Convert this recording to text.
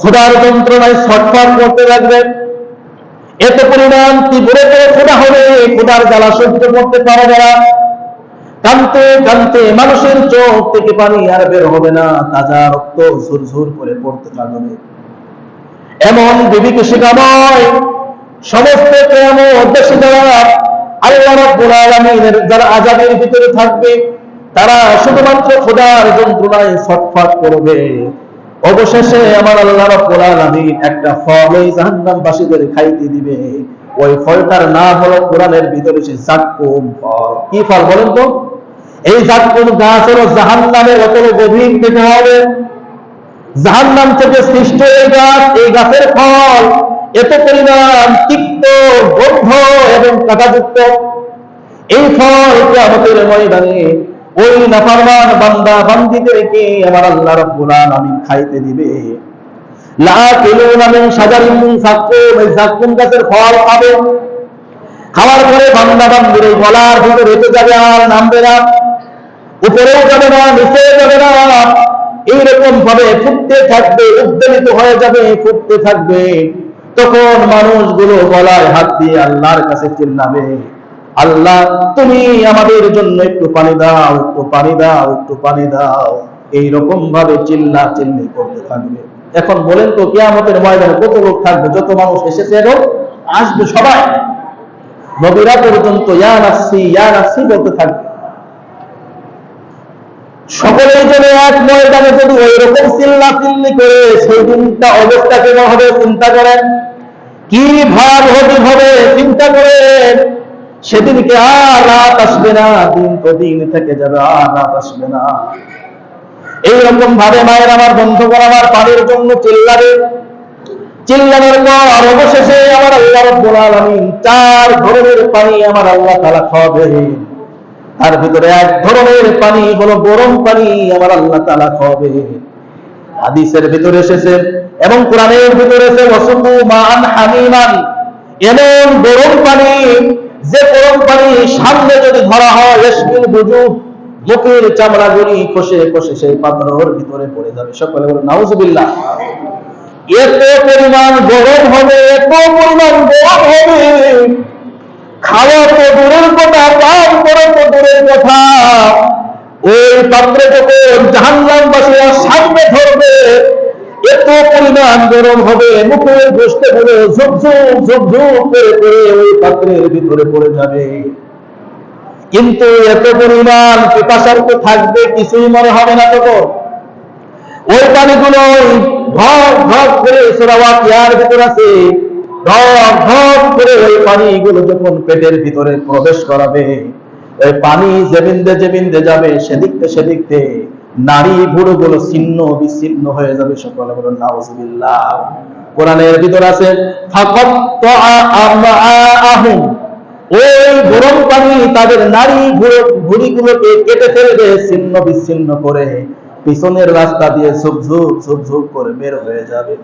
খোদার যন্ত্রণায় ছটফট করতে লাগবে এত পরিমাণ তীব্র করে খোদা হবে, খোদার জ্বালা সহ্য করতে পারবে না। কানতে কানতে মানুষের চোখ থেকে পানি আর বের হবে না, তাজা রক্ত ঝুরঝুর করে পড়তে থাকবে এমন বিবিকে শিকাময় সমস্ত কেয়ামত দেশে যারা আল্লাহ রাব্বুল আলামিনের যারা আযাবের ভিতরে থাকবে, তারা শুধুমাত্র খোদার যন্ত্রণায় ছটফট করবে। অবশেষে আমার আল্লাহ রাব্বুল আলামিন একটা ফল ওই জাহান্নামবাসীদের খাইতে দিবে। ওই ফলটার নাম হলো কোরআনের ভিতরে সে জাক্কুম ফল। কি ফল বলেন তো? এই জাক্কুম গাছ হলো জাহান্নামের অতল গভীর থেকে হবে। জাহান্নাম থেকে সৃষ্ট এই গাছ, এই গাছের ফল, এত পরিমাণ তিক্ত গন্ধ এবং কাঁটাযুক্ত এই ফল কিয়ামতের ময়দানে ওই নাফরমান বান্দা বান্দিদেরকে আমার আল্লাহ রাব্বুল আলামিন খাইতে দিবে। লা কিলুনা মিন শাজারিন মিন যাক্কুম এই যাক্কুম গাছের ফল খাবে খাওয়ার পরে বান্দা বান্দির এই গলার ভিতরে রেখে যাবে আর নামবে না। উপরেও যাবে না, নিচেও যাবে না। এইরকম ভাবে ফুটতে থাকবে, উদ্বেলিত হয়ে যাবে, ফুটতে থাকবে। তখন মানুষগুলো গলায় হাত দিয়ে আল্লাহর কাছে চিল্লাবে। আল্লাহ, তুমি আমাদের জন্য একটু পানি দাও, একটু পানি দাও, একটু পানি দাও। এইরকম ভাবে চিল্লা চিল্লি করতে থাকবে। এখন বলেন তো, কিয়ামতের ময়দানে কত লোক থাকবে? যত মানুষ এসেছে এবং আসবে সবাই। নবীরা পর্যন্ত, ইয়া নাফসি ইয়া নাফসি বলতে থাকবে। সকলের জন্য এক ময়দানে যদি ওই রকম চিল্লা চিল্লি করে সেই দিনটা অবস্থা কেমন হবে, চিন্তা করেন। কি ভাব হবে, চিন্তা করেন। সেদিনকে আর রাত আসবে না, দিন তো দিন থেকে যাবে, আর রাত আসবে না। এইরকম ভাবে মায়ের আমার বন্ধুগণ আমার পানির জন্য চিল্লাবে। চিল্লানোর পর অবশেষে আমার আল্লাহ রব্বুল আলামিন চার ধরনের পানি আমার আল্লাহ তাআলা খাওয়াবেন। তার ভিতরে এক ধরনের পানি হলো গরম পানি আমার আল্লাহ তাআলা খাওয়াবে হাদিসের ভিতরে এসেছে এবং কোরআনের ভিতরে এসে ওয়াসুকু মান হামিমান এমন গরম পানি যে গরম পানি সামনে যদি ধরা হয় ইসমিল বুজু মুখের চামড়াগুলি খসে খসে সেই পাত্রর ভিতরে পড়ে যাবে। সকলে বলে নাউজুবিল্লাহ। এত পরিমাণ গরম হবে, এত পরিমাণ গরম হবে। খাওয়া তো দূরের কথা, পান করে তো দূরের কথা। ওই পাত্রে যখন জাহান্নামবাসীরা সামনে ধরবে এত পরিমাণ গরম হবে, মুখের গোষ্ঠে গুলো ঝুকঝুক ঝুকঝুক করে করে ওই পাত্রের ভিতরে পড়ে যাবে। কিন্তু এত পরিমাণ পিপাসার তো থাকবে, কিছুই মনে হবে না তখন। ওই পানিগুলো ঘর ঘর করে সোরাওয়া কিয়ার ভিতর আছে। ঢক ঢক করে ওই পানিগুলো যখন পেটের ভিতরে প্রবেশ করাবে, ওই পানি জেমিন্দে জেমিন্দে যাবে সেদিকতে সেদিকতে নারী বুড়ো গুলো ছিন্ন, বিচ্ছিন্ন হয়ে যাবে সকলে বলো নাউজুবিল্লাহ। কোরআনের ভিতর আছে ওই গরম পানি তাদের নারী বুড়ো বুড়িগুলোকে কেটে ফেলবে ছিন্ন, বিচ্ছিন্ন করে পিছনের রাস্তা দিয়ে ঝুপ ঝুপ ঝুপ ঝুপ করে বের হয়ে যাবে।